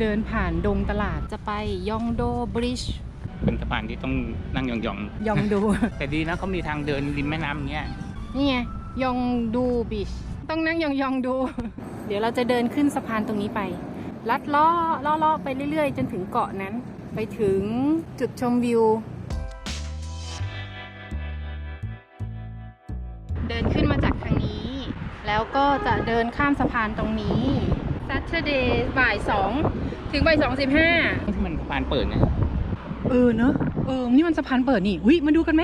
เดินผ่านดงตลาดจะไปยองโดบริดจ์เป็นสะพานที่ต้องนั่งยองยองดู ๆ แต่ดีนะเขามีทางเดินริมแม่น้ำอย่างเงี้ย นี่ไงยองดูบีชต้องนั่งยองยองดู เดี๋ยวเราจะเดินขึ้นสะพานตรงนี้ไป ลัดล้อล้อล้อไปเรื่อย ๆ จนถึงเกาะนั้น ไปถึงจุดชมวิว เดินขึ้นมาจากทางนี้ แล้วก็จะเดินข้ามสะพานตรงนี้ Saturday บ่ายสอง ถึงบ่ายสองสิบห้าที่มันสะพานเปิดไงเออเนอะเออนี่มันสะพานเปิดนี่วิมาดูกันไหม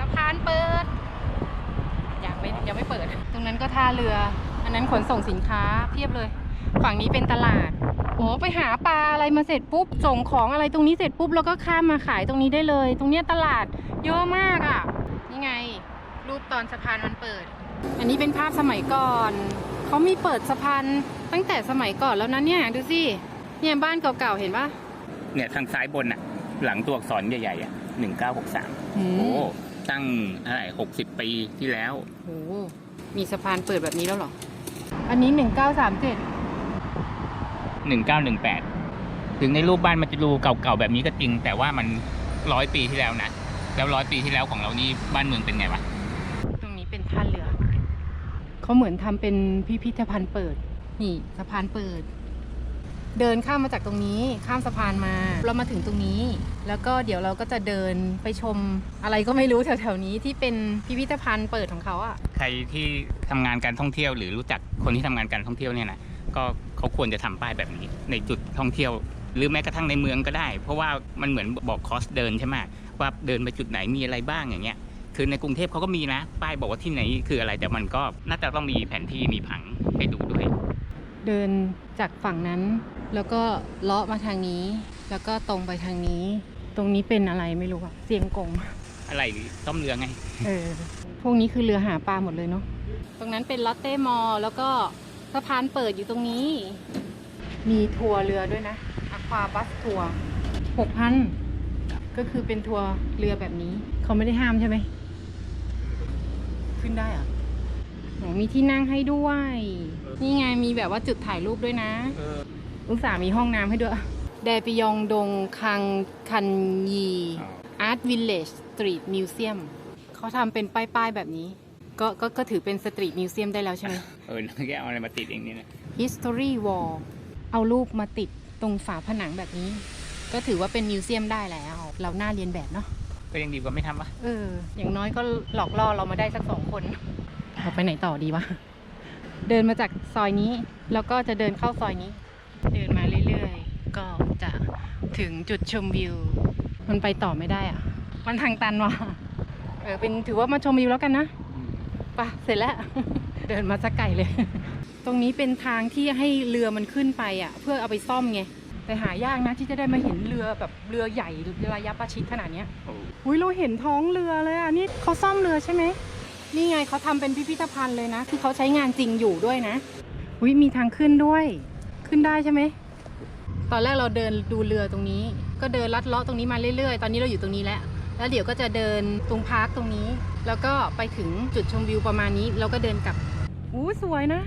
สะพานเปิดยังไม่ยังไม่เปิด ตรงนั้นก็ท่าเรือ อันนั้นขนส่งสินค้าเพียบเลย ฝั่งนี้เป็นตลาดโอ้ไปหาปลาอะไรมาเสร็จปุ๊บส่งของอะไรตรงนี้เสร็จปุ๊บแล้วก็ข้ามมาขายตรงนี้ได้เลย ตรงเนี้ยตลาดเยอะมากอะ่ะนี่ไง รูปตอนสะพานมันเปิด อันนี้เป็นภาพสมัยก่อนเขามีเปิดสะพานตั้งแต่สมัยก่อนแล้วนะเนี่ยดูสิ เนี่ยบ้านเก่าๆเห็นปะเนี่ยทางซ้ายบนอะ หลังตัวอักษรใหญ่ๆอะหนึ่งเก้าหกสามอืมโอ้ตั้งอะไรหกสิบปีที่แล้วโอ้โหมีสะพานเปิดแบบนี้แล้วเหรอ อันนี้หนึ่งเก้าสามเจ็ดหนึ่งเก้าหนึ่งแปดถึงในรูปบ้านมันจะดูเก่าๆแบบนี้ก็จริง แต่ว่ามันร้อยปีที่แล้วนะแล้วร้อยปีที่แล้วของเรานี่บ้านเมืองเป็นไงวะตรงนี้เป็นท่าเรือเขาเหมือนทำเป็นพิพิธภัณฑ์เปิด นี่สะพานเปิด เดินข้ามมาจากตรงนี้ ข้ามสะพานมา เรามาถึงตรงนี้ แล้วก็เดี๋ยวเราก็จะเดินไปชมอะไรก็ไม่รู้แถวๆนี้ที่เป็นพิพิธภัณฑ์เปิดของเขาอะใครที่ทำงานการท่องเที่ยว หรือรู้จักคนที่ทำงานการท่องเที่ยวเนี่ยนะก็เขาควรจะทำป้ายแบบนี้ ในจุดท่องเที่ยว หรือแม้กระทั่งในเมืองก็ได้ เพราะว่ามันเหมือนบอกคอสเดินใช่ไหมว่าเดินไปจุดไหนมีอะไรบ้างอย่างเงี้ย คือในกรุงเทพเขาก็มีนะ ป้ายบอกว่าที่ไหนคืออะไรแต่มันก็น่าจะต้องมีแผนที่มีผังให้ดูด้วย เดินจากฝั่งนั้น แล้วก็เลาะมาทางนี้ แล้วก็ตรงไปทางนี้ ตรงนี้เป็นอะไรไม่รู้อะเสียงกง อะไรต้มเรือไง เออ พวกนี้คือเรือหาปลาหมดเลยเนาะ ตรงนั้นเป็นลอตเต้มอลแล้วก็สะพานเปิดอยู่ตรงนี้ มีทัวร์เรือด้วยนะอควาบัสทัวร์หกพันก็คือเป็นทัวร์เรือแบบนี้ เขาไม่ได้ห้ามใช่ไหม ขึ้นได้เหรอะโหมีที่นั่งให้ด้วย นี่ไงมีแบบว่าจุดถ่ายรูปด้วยนะ อุตส่าห์มีห้องน้ำให้ด้วยแดปิยองดงคังคันยี Art Village Street Museum เขาทำเป็นป้ายๆแบบนี้ ก็ก็ก็ถือเป็นสตรีทมิวเซียมได้แล้วใช่ไหมเออแกเอาอะไรมาติดเองนี่นะ History Wall เอารูปมาติดตรงฝาผนังแบบนี้ ก็ถือว่าเป็นมิวเซียมได้แล้ว เราหน้าเรียนแบบเนาะก็ยังดีกว่าไม่ทำวะเออ อย่างน้อยก็หลอกล่อเรามาได้สักสองคนเราไปไหนต่อดีวะ เดินมาจากซอยนี้ แล้วก็จะเดินเข้าซอยนี้เดินมาเรื่อยๆ ก็จะถึงจุดชมวิว มันไปต่อไม่ได้อะมันทางตันว่ะเออเป็นถือว่ามาชมวิวแล้วกันนะไปะเสร็จแล้ว เดินมาสักไกลเลย ตรงนี้เป็นทางที่ให้เรือมันขึ้นไปอะ เพื่อเอาไปซ่อมไงแต่หายากนะที่จะได้มาเห็นเรือแบบเรือใหญ่ระยะประชิดขนาดเนี้ยโอ้อุ้ยเราเห็นท้องเรือเลยอะนี่เขาซ่อมเรือใช่ไหมนี่ไงเขาทำเป็นพิพิธภัณฑ์เลยนะคือเขาใช้งานจริงอยู่ด้วยนะอุ้ยมีทางขึ้นด้วย ขึ้นได้ใช่ไหม ตอนแรกเราเดินดูเรือตรงนี้ ก็เดินลัดเลาะตรงนี้มาเรื่อยๆ ตอนนี้เราอยู่ตรงนี้แล้ว แล้วเดี๋ยวก็จะเดินตรงพาร์คตรงนี้ แล้วก็ไปถึงจุดชมวิวประมาณนี้แล้วก็เดินกลับอู้สวยนะ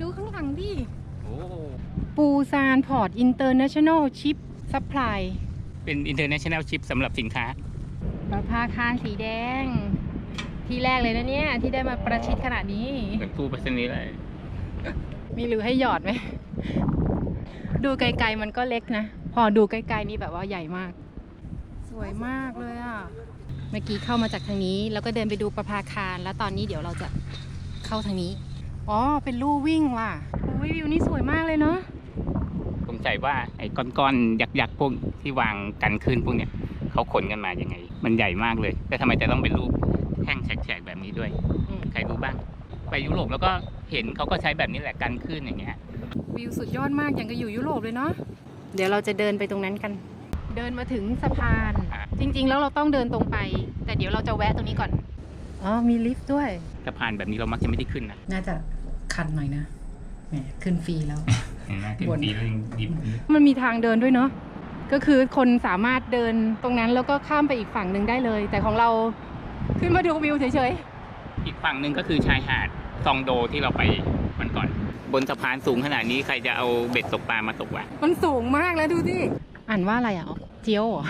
ดูข้างหลังดิโอ้ปูซานพอร์ตอินเตอร์เนชั่นแนลชิปซัพพลายเป็น international ship สำหรับสินค้าประภาคารสีแดง ที่แรกเลยนะเนี่ย ที่ได้มาประชิดขนาดนี้เหมือนตู้ไปรษณีย์เลย มีหรือให้หยอดไหม ดูไกลๆมันก็เล็กนะ พอดูใกล้ๆนี่แบบว่าใหญ่มาก สวยมากเลยอะ เมื่อกี้เข้ามาจากทางนี้ แล้วก็เดินไปดูประภาคาร แล้วตอนนี้เดี๋ยวเราจะเข้าทางนี้ อ๋อ เป็นลู่วิ่งว่ะอุ้ยวิวนี่สวยมากเลยเนาะผมใจว่าไอ้ก้อนๆยักษ์ๆพวกที่วางกันขึ้นพวกเนี้ยเขาขนกันมายังไง มันใหญ่มากเลย แต่ทำไมจะต้องเป็นรูปแท่งแฉกๆแบบนี้ด้วยอืมใครรู้บ้าง ไปยุโรปแล้วก็เห็นเขาก็ใช้แบบนี้แหละกันขึ้นอย่างเงี้ย วิวสุดยอดมากอย่างกับอยู่ยุโรปเลยเนาะเดี๋ยวเราจะเดินไปตรงนั้นกัน เดินมาถึงสะพานอะจริง ๆ แล้วเราต้องเดินตรงไป แต่เดี๋ยวเราจะแวะตรงนี้ก่อนอ๋อมีลิฟต์ด้วยสะพานแบบนี้เรามักจะไม่ได้ขึ้นนะน่าจะคันหน่อยนะแหมขึ้นฟรีแล้วเห็นไหมขึ้นบนดีแล้วยังดิบมันมีทางเดินด้วยเนาะก็คือคนสามารถเดินตรงนั้นแล้วก็ข้ามไปอีกฝั่งหนึ่งได้เลย แต่ของเราขึ้นมาดูวิวเฉยอีกฝั่งหนึ่งก็คือชายหาดซองโดที่เราไปวันก่อนๆ บนสะพานสูงขนาดนี้ใครจะเอาเบ็ดตกปลามาตกวะมันสูงมากแล้วดูดิอ่านว่าอะไรอะเจียวเหรอ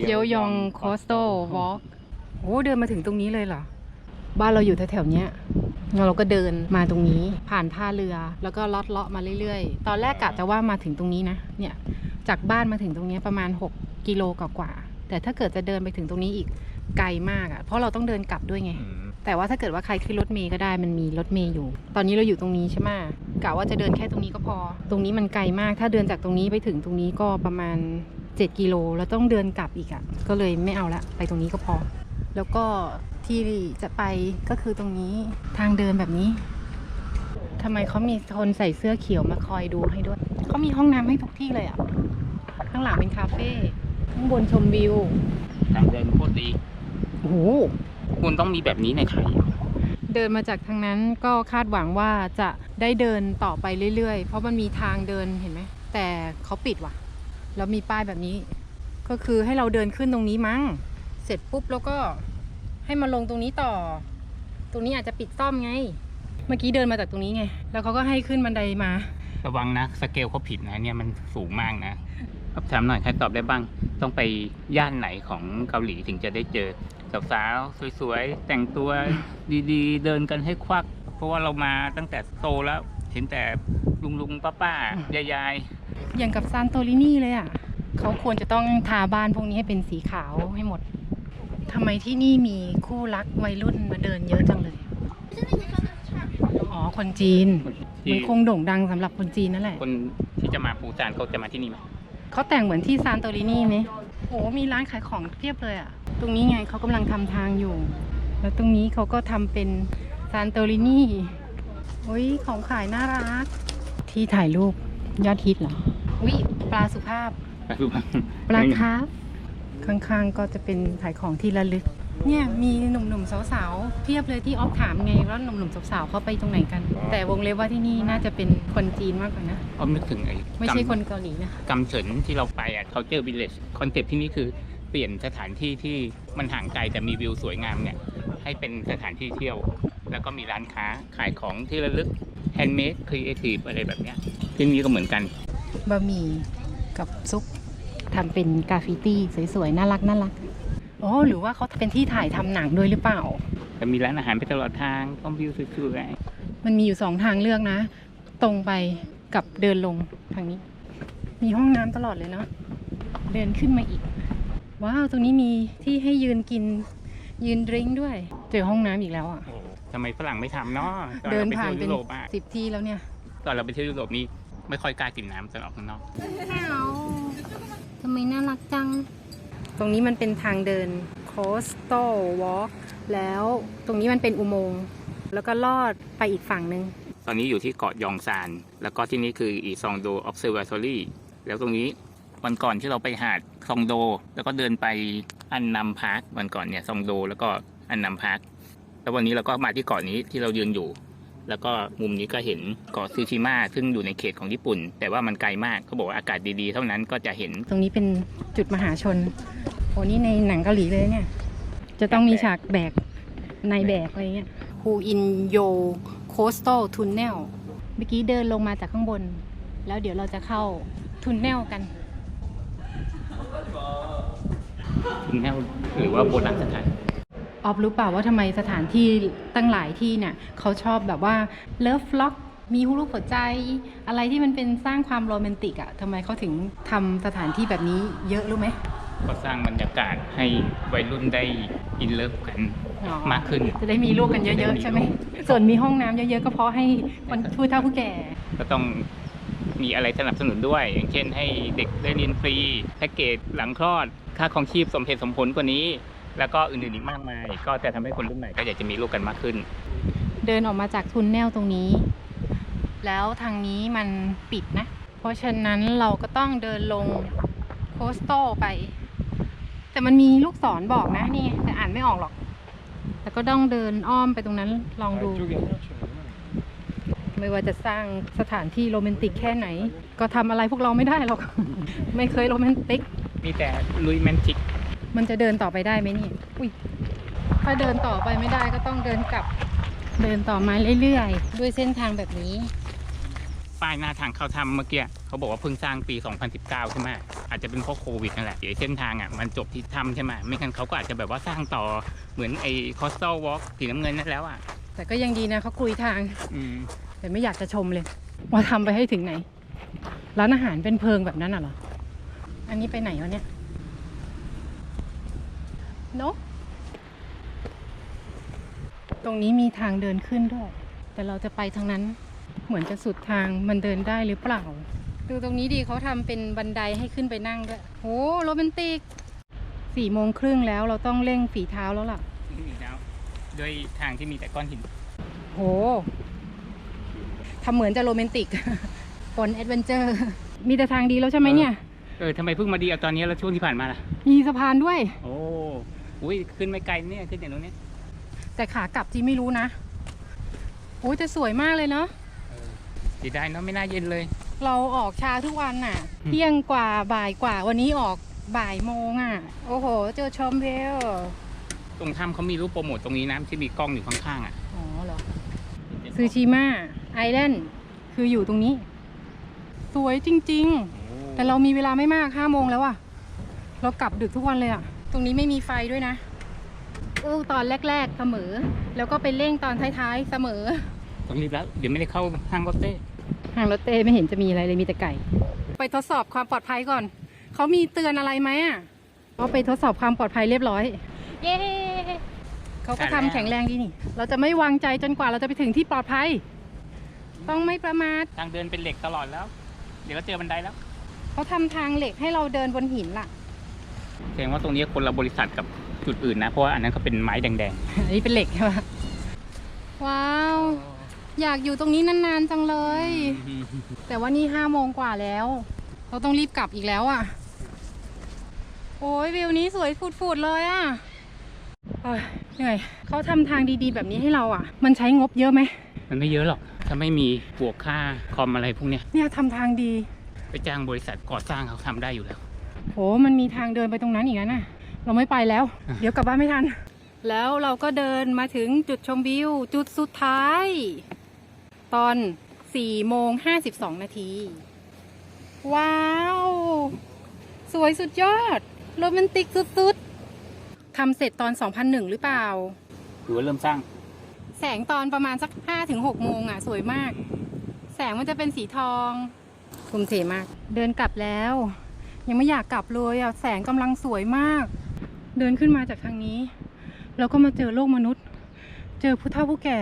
เจียวยองโคสโตวอล์กโอ้เดินมาถึงตรงนี้เลยเหรอ บ้านเราอยู่แถวๆเนี้ยแล้วเราก็เดินมาตรงนี้ผ่านท่าเรือ แล้วก็ลอดเลาะมาเรื่อยๆ ตอนแรกกะจะว่ามาถึงตรงนี้นะเนี่ยจากบ้านมาถึงตรงเนี้ยประมาณ 6 กิโลกว่าๆแต่ถ้าเกิดจะเดินไปถึงตรงนี้อีกไกลมากอะ่ะเพราะเราต้องเดินกลับด้วยไงอืม แต่ว่าถ้าเกิดว่าใครขึ้นรถเมย์ก็ได้มันมีรถเมย์อยู่ ตอนนี้เราอยู่ตรงนี้ใช่ไหมกะว่าจะเดินแค่ตรงนี้ก็พอ ตรงนี้มันไกลมาก ถ้าเดินจากตรงนี้ไปถึงตรงนี้ก็ประมาณ 7 กิโลแล้วต้องเดินกลับอีกอะ่ะ ก็เลยไม่เอาละไปตรงนี้ก็พอ แล้วก็ที่จะไปก็คือตรงนี้ทางเดินแบบนี้ทำไมเขามีคนใส่เสื้อเขียวมาคอยดูให้ด้วยเขามีห้องน้ำให้ทุกที่เลยอะ่ะข้างหลังเป็นคาเฟ่ข้างบนชมวิวทางเดินโคตรดีโอ้โห คุณต้องมีแบบนี้ในไทยเดินมาจากทางนั้นก็คาดหวังว่าจะได้เดินต่อไปเรื่อยๆ เพราะมันมีทางเดินเห็นไหม แต่เขาปิดว่ะ แล้วมีป้ายแบบนี้ ก็คือให้เราเดินขึ้นตรงนี้มั้ง เสร็จปุ๊บแล้วก็ให้มาลงตรงนี้ต่อ ตรงนี้อาจจะปิดซ่อมไง เมื่อกี้เดินมาจากตรงนี้ไง แล้วเขาก็ให้ขึ้นบันไดมา ระวังนะ สเกลเขาผิดนะเนี่ยมันสูงมากนะถามหน่อยใครตอบได้บ้าง ต้องไปย่านไหนของเกาหลีถึงจะได้เจอ สาวๆสวยๆ แต่งตัวดีๆ เดินกันให้ควัก เพราะว่าเรามาตั้งแต่โตแล้ว เห็นแต่ลุงลุงป้าป้าๆ ยายอย่างกับซานโตรินีเลยอะ เขาควรจะต้องทาบ้านพวกนี้ให้เป็นสีขาวให้หมดทำไมที่นี่มีคู่รักวัยรุ่นมาเดินเยอะจังเลย อ๋อ คนจีนๆที่มันคงโด่งดังสำหรับคนจีนนั่นแหละ คนที่จะมาปูซานเขาจะมาที่นี่ไหม เขาแต่งเหมือนที่ซานโตรินีไหมโอ้มีร้านขายของเพียบเลยอะตรงนี้ไงเขากำลังทำทางอยู่ แล้วตรงนี้เขาก็ทำเป็นซานโตรินีโอ้ยของขายน่ารัก ที่ถ่ายรูปยอดฮิตเหรออุ้ยปลาสุภาพ ปลาคาร์ฟข้างๆก็จะเป็นขายของที่ระลึก เนี่ยมีหนุ่มๆสาวๆเพียบเลยที่ออฟถามไงว่าหนุ่มๆสาวๆเขาไปตรงไหนกัน แต่วงเล็บว่าที่นี่น่าจะเป็นคนจีนมากกว่านะเอานึกถึงไอ้ไม่ใช่กำคนเกาหลีนะกำเฉินที่เราไปอะเขาเจอวิลเลจคอนเซ็ปที่นี่คือเปลี่ยนสถานที่ที่มันห่างไกลแต่มีวิวสวยงามเนี่ยให้เป็นสถานที่เที่ยว แล้วก็มีร้านค้าขายของที่ระลึกแฮนด์เมดครีเอทีฟอะไรแบบเนี้ยที่นี่ก็เหมือนกันบะหมี่กับซุปทำเป็นกราฟฟิตี้สวยๆน่ารักน่ารัก อ๋อหรือว่าเขาเป็นที่ถ่ายทำหนังด้วยหรือเปล่าแต่มีร้านอาหารไปตลอดทางชมวิวสวยมันมีอยู่สองทางเลือกนะ ตรงไปกับเดินลงทางนี้ มีห้องน้ำตลอดเลยเนาะเดินขึ้นมาอีก ว้าว ตรงนี้มีที่ให้ยืนกินยืนดริงก์ด้วย เจอห้องน้ำอีกแล้วอะๆโอ้ทำไมฝรั่งไม่ทำเนาะตอนเดินเราไปผ่านเที่ยวเป็ยุนโรปอะสิบที่แล้วเนี่ย ตอนเราไปเที่ยวยุโรปนี่ไม่ค่อยกล้ากินน้ำตอนออกข้างนอกทำไมน่ารักจัง ตรงนี้มันเป็นทางเดิน coastal walk แล้วตรงนี้มันเป็นอุโมงค์แล้วก็ลอดไปอีกฝั่งหนึ่งตอนนี้อยู่ที่เกาะยองซาน แล้วก็ที่นี่คืออีซองโด Observatory แล้วตรงนี้วันก่อนที่เราไปหาดซองโด แล้วก็เดินไปอันนำพาร์ควันก่อนเนี่ยซองโด แล้วก็อันนำพาร์คแล้ววันนี้เราก็มาที่เกาะนี้ที่เรายืนอยู่ แล้วก็มุมนี้ก็เห็นเกาะซูชิมะซึ่งอยู่ในเขตของญี่ปุ่น แต่ว่ามันไกลมากเขาบอกว่าอากาศดีๆ เท่านั้นก็จะเห็น ตรงนี้เป็นจุดมหาชน โอ้นี่ในหนังเกาหลีเลยเนี่ย จะต้องมีฉากแบกในแบกอะไรเงี้ยฮูอินโยโคสต a ลทุนเนลเมื่อกี้เดินลงมาจากข้างบน แล้วเดี๋ยวเราจะเข้าทุนเนลกันแนวหรือว่าโบราณสถาน ออฟรู้เปล่าว่าทำไมสถานที่ตั้งหลายที่เนี่ยเขาชอบแบบว่าเลิฟล็อกมีรูปหัวใจ อะไรที่มันเป็นสร้างความโรแมนติกอะทำไมเขาถึงทำสถานที่แบบนี้เยอะรู้ไหมก็สร้างบรรยากาศให้วัยรุ่นได้อินเลิฟกันอ๋อมากขึ้น จะได้มีลูกกันเยอะๆใช่ไหมส่วนมีห้องน้ำเยอะๆก็เพราะให้คนผู้เฒ่าผู้แก่ ก็ต้องมีอะไรสนับสนุนด้วย อย่างเช่นให้เด็กได้เรียนฟรี แพ็กเกจหลังคลอด ค่าของชีพสมเหตุสมผลกว่านี้ แล้วก็อื่นๆอีกมากมาย ก็จะทำให้คนรุ่นใหม่ก็อยากจะมีลูกกันมากขึ้น เดินออกมาจากทุนแนลตรงนี้ แล้วทางนี้มันปิดนะ เพราะฉะนั้นเราก็ต้องเดินลงโคสโตไป แต่มันมีลูกศรบอกนะนี่ไงแต่อ่านไม่ออกหรอก แต่ก็ต้องเดินอ้อมไปตรงนั้นลองดู ไม่ว่าจะสร้างสถานที่โรแมนติกแค่ไหน ก็ทำอะไรพวกเราไม่ได้หรอก ไม่เคยโรแมนติก มีแต่ลุยแมนติก มันจะเดินต่อไปได้ไหมเนี่ยอุ้ย ถ้าเดินต่อไปไม่ได้ก็ต้องเดินกลับ เดินต่อมาเรื่อยๆ ด้วยเส้นทางแบบนี้ ป้ายหน้าทางเข้าถ้ำเมื่อกี้เขาบอกว่าเพิ่งสร้างปี 2019 ใช่ไหมอาจจะเป็นเพราะโควิดนั่นแหละเดี๋ยวเส้นทางอะมันจบที่ถ้ำใช่ไหมไม่งั้นเขาก็อาจจะแบบว่าสร้างต่อเหมือนไอ้คอสตัลวอล์กสีน้ำเงินนั่นแล้วอะ แต่ก็ยังดีนะเขาคุยทาง อืม แต่ไม่อยากจะชมเลย ว่าทำไปให้ถึงไหน ร้านอาหารเป็นเพิงแบบนั้นน่ะเหรอ อันนี้ไปไหนวะเนี่ย นกตรงนี้มีทางเดินขึ้นด้วย แต่เราจะไปทางนั้นเหมือนจะสุดทางมันเดินได้หรือเปล่า ดูตรงนี้ดีเขาทำเป็นบันไดให้ขึ้นไปนั่งด้วยโอ้โรแมนติกสี่โมงครึ่งแล้วเราต้องเร่งฝีเท้าแล้วล่ะนี่แล้วด้วยทางที่มีแต่ก้อนหินโหทำเหมือนจะโรแมนติกปนแอดเวนเจอร์ มีแต่ทางดีแล้วใช่ไหมเนี่ย เออทำไมเพิ่งมาดีเอาตอนนี้แล้วช่วงที่ผ่านมาล่ะ มีสะพานด้วย โอ้ อุ้ยขึ้นไม่ไกลเนี่ยขึ้นอย่างนู้นเนี่ยแต่ขากลับจีไม่รู้นะโอ้ยแต่สวยมากเลยเนาะดีได้เนาะไม่น่าเย็นเลย เราออกช้าทุกวันน่ะอืมเที่ยงกว่าบ่ายกว่าวันนี้ออกบ่ายโมงอะ โอ้โห เจอชมวิวตรงถ้ำเขามีรูปโปรโมทตรงนี้นะที่มีกล้องอยู่ข้างๆอะอ๋อเหรอซูชิมาไอแลนด์คืออยู่ตรงนี้ สวยจริง ๆ แต่เรามีเวลาไม่มากห้าโมงแล้วอะเรากลับดึกทุกวันเลยอะ ตรงนี้ไม่มีไฟด้วยนะอู้ตอนแรก ๆเสมอ แล้วก็ไปเร่งตอนท้ายๆเสมอ ต้องรีบแล้ว เดี๋ยวไม่ได้เข้าห้างรถเต้ทางรถเต้ไม่เห็นจะมีอะไรเลยมีแต่ไก่ ไปทดสอบความปลอดภัยก่อน เขามีเตือนอะไรไหมอะเขาไปทดสอบความปลอดภัยเรียบร้อย เย้เขาก็ทำแข็งแรงดีนี่ เราจะไม่วางใจจนกว่าเราจะไปถึงที่ปลอดภัย ต้องไม่ประมาททางเดินเป็นเหล็กตลอดแล้ว เดี๋ยวก็เจอบันไดแล้ว เขาทำทางเหล็กให้เราเดินบนหินล่ะ แสดงว่าตรงนี้คนละบริษัทกับจุดอื่นนะ เพราะว่าอันนั้นเขาเป็นไม้แดงอันนี้เป็นเหล็กใช่ปะว้าวๆอยากอยู่ตรงนี้นานๆจังเลยแต่ว่านี่ห้าโมงกว่าแล้ว เราต้องรีบกลับอีกแล้วอะ โอ้ยวิวนี้สวยฟุดๆเลยอะเอ้ยเหนื่อยเขาทำทางดีๆ แบบนี้ให้เราอะ มันใช้งบเยอะไหมมันไม่เยอะหรอก ถ้าไม่มีบวกค่าคอมอะไรพวกเนี้ยเนี่ยทำทางดี ไปจ้างบริษัทก่อสร้างเขาทำได้อยู่แล้ว โหมันมีทางเดินไปตรงนั้นอีกนะน่ะเราไม่ไปแล้ว เดี๋ยวกลับบ้านไม่ทัน แล้วเราก็เดินมาถึงจุดชมวิว จุดสุดท้าย ตอน4โมง52 นาที ว้าว สวยสุดยอด โรแมนติกสุดๆทำเสร็จตอน 2001 หรือเปล่าหรือว่าเริ่มสร้าง แสงตอนประมาณสัก5ถึง6โมงอะ สวยมาก แสงมันจะเป็นสีทองทุ่มเทมาก เดินกลับแล้ว ยังไม่อยากกลับเลยอะแสงกำลังสวยมาก เดินขึ้นมาจากทางนี้ แล้วก็มาเจอโลกมนุษย์ เจอผู้เฒ่าผู้แก่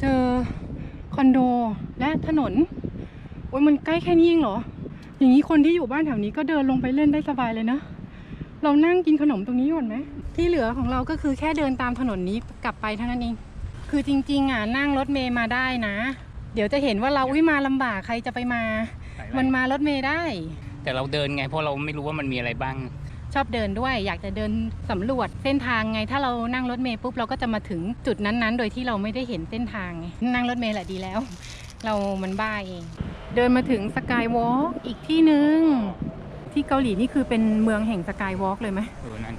เจอคอนโดและถนนโอ้ยมันใกล้แค่นี้เองเหรอ อย่างนี้คนที่อยู่บ้านแถวนี้ก็เดินลงไปเล่นได้สบายเลยนะ เรานั่งกินขนมตรงนี้ก่อนไหม ที่เหลือของเราก็คือแค่เดินตามถนนนี้กลับไปเท่านั้นเอง คือจริงๆอะนั่งรถเมย์มาได้นะ เดี๋ยวจะเห็นว่าเราอุ้ยมาลำบากใครจะไปมา มันมารถเมย์ได้ แต่เราเดินไงเพราะเราไม่รู้ว่ามันมีอะไรบ้าง ชอบเดินด้วย อยากจะเดินสำรวจเส้นทางไง ถ้าเรานั่งรถเมย์ปุ๊บเราก็จะมาถึงจุดนั้นๆ โดยที่เราไม่ได้เห็นเส้นทางไงนั่งรถเมย์แหละดีแล้ว เรามันบ้าเอง เดินมาถึงสกายวอล์กอีกที่หนึ่งที่เกาหลีนี่คือเป็นเมืองแห่งสกายวอล์กเลยไหมเออนั่น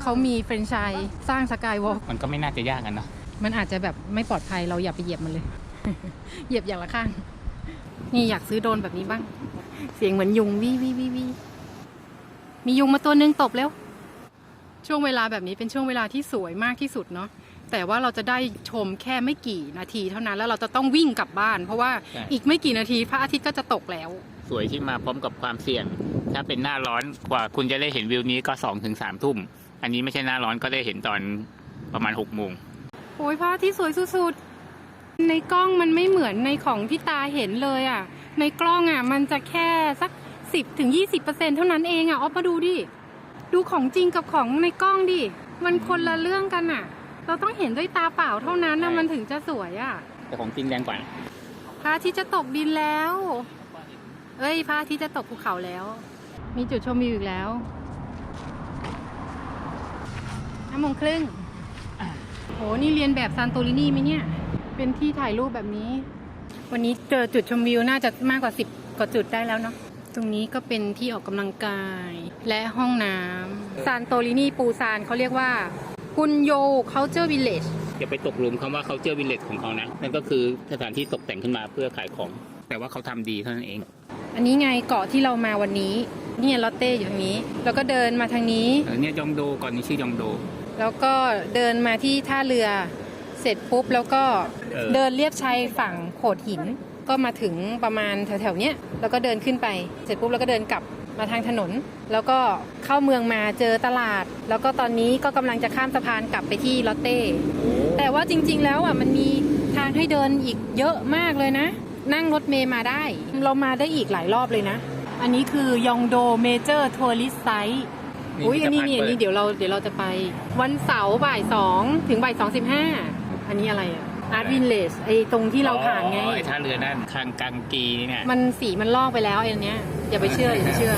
เขามีแฟรนไชส์สร้างสกายวอล์กมันก็ไม่น่าจะยากกันเนาะมันอาจจะแบบไม่ปลอดภัยเราอย่าไปเหยียบมันเลย เหยียบอย่างละข้าง นี่อยากซื้อโดรนแบบนี้บ้าง เสียงเหมือนยุงวิวิวิวิมียุงมาตัวหนึงตบแล้ว ช่วงเวลาแบบนี้เป็นช่วงเวลาที่สวยมากที่สุดเนาะแต่ว่าเราจะได้ชมแค่ไม่กี่นาทีเท่านั้นแล้วเราจะต้องวิ่งกลับบ้าน เพราะว่าอีกไม่กี่นาทีพระอาทิตย์ก็จะตกแล้ว สวยที่มาพร้อมกับความเสี่ยง ถ้าเป็นหน้าร้อนกว่าคุณจะได้เห็นวิวนี้ก็สองถึงสามทุ่ม อันนี้ไม่ใช่หน้าร้อนก็ได้เห็นตอนประมาณหกโมงโอ้ยพระอาทิตย์สวยสุดๆในกล้องมันไม่เหมือนในของที่ตาเห็นเลยอะ่ะ ในกล้องอะ่ะ มันจะแค่สักสิบถึงยี่สิบเปอร์เซ็นเท่านั้นเองอะ่ะออฟมาดูดิ ดูของจริงกับของในกล้องดิ มันคนละเรื่องกันอะ่ะ เราต้องเห็นด้วยตาเปล่าเท่านั้นนะใช่มันถึงจะสวยอะ่ะ แต่ของจริงแรงกว่านะพระอาทิตย์จะตกดินแล้ว เอ้ยพระอาทิตย์จะตกภูเขาแล้ว มีจุดชมวิวอีกแล้วห้าโมงครึ่งโหนี่เรียนแบบซานโตรินีไหมเนี่ย เป็นที่ถ่ายรูปแบบนี้ วันนี้เจอจุดชมวิวน่าจะมากกว่าสิบกว่าจุดได้แล้วเนาะตรงนี้ก็เป็นที่ออกกำลังกายและห้องน้ำซานโตรินีปูซานเขาเรียกว่าคุนโย culture village อย่าไปตกหลุมคำว่าเขาเจอวิลเลจของเขานะ นั่นก็คือสถานที่ตกแต่งขึ้นมาเพื่อขายของ แต่ว่าเขาทำดีเท่านั้นเอง อันนี้ไงเกาะที่เรามาวันนี้ เนี่ยลอตเต้อยู่ทางนี้ แล้วก็เดินมาทางนี้เออเนี่ยยองโดก่อนนี้ชื่อยองโด แล้วก็เดินมาที่ท่าเรือเส ร็จปุ๊บแล้วก็เออ เดินเลียบชายฝั่งโขดหิน ก็มาถึงประมาณแถวๆเนี้ยแล้วก็เดินขึ้นไป เสร็จปุ๊บแล้วก็เดินกลับมาทางถนน แล้วก็เข้าเมืองมาเจอตลาด แล้วก็ตอนนี้ก็กำลังจะข้ามสะพานกลับไปที่ลอตเต้ แต่ว่าจริงๆ แล้วอะมันมีทางให้เดินอีกเยอะมากเลยนะ นั่งรถเมย์มาได้ เรามาได้อีกหลายรอบเลยนะ อันนี้คือยองโดเมเจอร์ทัวริสไซต์อุ้ยอันนี้นี่อันนี้เดี๋ยวเราเดี๋ยวเราจะไป วันเสาร์บ่ายสองถึงบ่ายสองสิบห้า อันนี้อะไรอะอาร์ตวินเลสไอตรงที่เราผ่านไง อ๋อไอ้ท่าเรือนั่นทางกังกีเนี่ยมันสีมันลอกไปแล้วไอ้อันเนี้ยอย่าไปเชื่ออย่าไปเชื่อ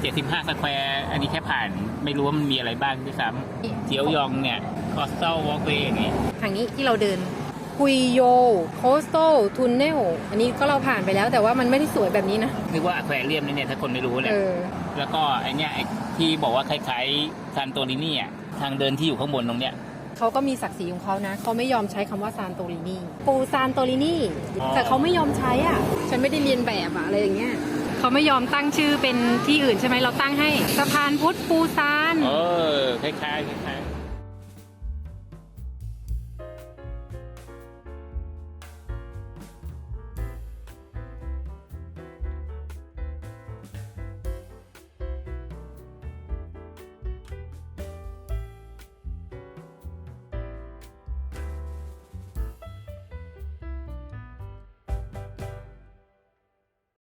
75สแควร์อันนี้แค่ผ่าน ไม่รู้ว่ามันมีอะไรบ้างด้วยซ้ำเจียวยองเนี่ยคอสเตลวอล์กเวย์อย่างนี้ ทางนี้ที่เราเดินคุยโยโคสโตทูนเนลอันนี้ก็เราผ่านไปแล้วแต่ว่ามันไม่ได้สวยแบบนี้นะ นึกว่าอควาเรียมเนี่ยถ้าคนไม่รู้เนี่เอยอ แล้วก็ไอเนี้ยไอ้ที่บอกว่าคล้ายๆซานโตรินี่อะทางเดินที่อยู่ข้างบนตรงเนี้ย เขาก็มีศักดิ์ศรีของเขานะ เขาไม่ยอมใช้คำว่าซานโตรินีปูซานโตรินีอ๋อ แต่เขาไม่ยอมใช้อะ ฉันไม่ได้เรียนแบบอะอะไรอย่างเงี้ยเขาไม่ยอมตั้งชื่อเป็นที่อื่นใช่ไหมเราตั้งให้สะพานพุทธปูซาน เออคล้ายๆคล้าย